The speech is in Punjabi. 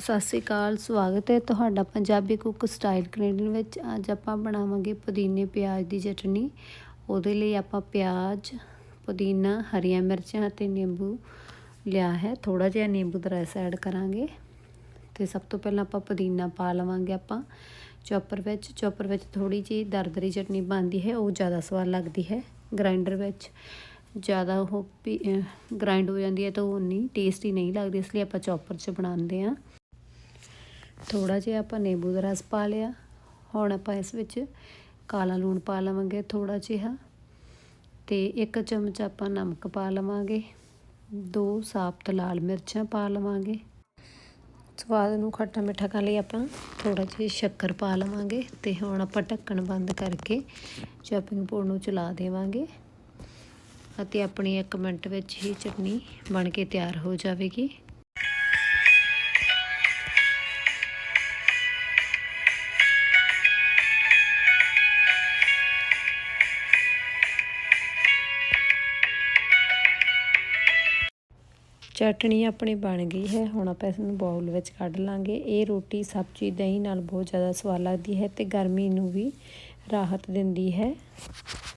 ਸਤਿ ਸ਼੍ਰੀ ਅਕਾਲ, ਸਵਾਗਤ ਹੈ ਤੁਹਾਡਾ ਪੰਜਾਬੀ ਕੁੱਕ ਸਟਾਈਲ ਕੈਨੇਡੀਅਨ ਵਿੱਚ। ਅੱਜ ਆਪਾਂ ਬਣਾਵਾਂਗੇ ਪੁਦੀਨੇ ਪਿਆਜ਼ ਦੀ ਚਟਨੀ। ਉਹਦੇ ਲਈ ਆਪਾਂ ਪਿਆਜ਼, ਪੁਦੀਨਾ, ਹਰੀਆਂ ਮਿਰਚਾਂ ਅਤੇ ਨਿੰਬੂ ਲਿਆ ਹੈ। ਥੋੜਾ ਜਿਹਾ ਨਿੰਬੂ ਦਾ ਰਸ ਐਡ ਕਰਾਂਗੇ। ਤੇ ਸਭ ਤੋਂ ਪਹਿਲਾਂ ਆਪਾਂ ਪੁਦੀਨਾ ਪਾ ਲਵਾਂਗੇ ਆਪਾਂ। ਚੌਪਰ ਵਿੱਚ ਚੌਪਰ ਵਿੱਚ ਥੋੜੀ ਜਿਹੀ ਦਰਦਰੀ ਚਟਨੀ ਬਣਦੀ ਹੈ, ਉਹ ਜ਼ਿਆਦਾ ਸਵਾਦ ਲੱਗਦੀ ਹੈ। ਗ੍ਰਾਈਂਡਰ ਵਿੱਚ ਜ਼ਿਆਦਾ ਉਹ ਗ੍ਰਾਈਂਡ ਹੋ ਜਾਂਦੀ ਹੈ ਤਾਂ ਉਹ ਉਨੀ ਟੇਸਟੀ ਨਹੀਂ ਲੱਗਦੀ, ਇਸ ਲਈ ਆਪਾਂ ਚੌਪਰ 'ਚ ਬਣਾਉਂਦੇ ਹਾਂ। ਥੋੜਾ ਜਿਹਾ ਆਪਾਂ ਨਿੰਬੂ ਦਾ ਰਸ ਪਾ ਲਿਆ। ਹੁਣ ਆਪਾਂ ਇਸ ਵਿੱਚ ਕਾਲਾ ਲੂਣ ਪਾ ਲਵਾਂਗੇ ਥੋੜਾ ਜਿਹਾ ਤੇ ਇੱਕ ਚਮਚ ਆਪਾਂ ਨਮਕ ਪਾ ਲਵਾਂਗੇ। ਦੋ ਸਾਬਤ ਲਾਲ ਮਿਰਚਾਂ ਪਾ ਲਵਾਂਗੇ। ਸਵਾਦ ਨੂੰ ਖੱਟਾ ਮਿੱਠਾ ਕਰਨ ਲਈ ਆਪਾਂ। ਥੋੜਾ ਜਿਹਾ ਸ਼ੱਕਰ ਪਾ ਲਵਾਂਗੇ ਤੇ ਹੁਣ ਆਪਾਂ ਢੱਕਣ ਬੰਦ ਕਰਕੇ ਚੌਪਿੰਗ ਬੋਰਡ ਨੂੰ ਚਲਾ ਦੇਵਾਂਗੇ। ਅਤੇ ਆਪਣੀ 1 ਮਿੰਟ ਵਿੱਚ ਹੀ ਚਟਨੀ ਬਣ ਕੇ ਤਿਆਰ ਹੋ ਜਾਵੇਗੀ। ਚਟਣੀ ਆਪਣੀ ਬਣ ਗਈ ਹੈ। ਹੁਣ ਆਪਾਂ ਇਸ ਨੂੰ ਬਾਉਲ ਵਿੱਚ ਕੱਢ ਲਾਂਗੇ। ਇਹ ਰੋਟੀ ਸਬਜ਼ੀ ਦਹੀਂ ਨਾਲ ਬਹੁਤ ਜ਼ਿਆਦਾ ਸਵਾਦ ਲੱਗਦੀ ਹੈ ਤੇ ਗਰਮੀ ਨੂੰ ਵੀ ਰਾਹਤ ਦਿੰਦੀ ਹੈ।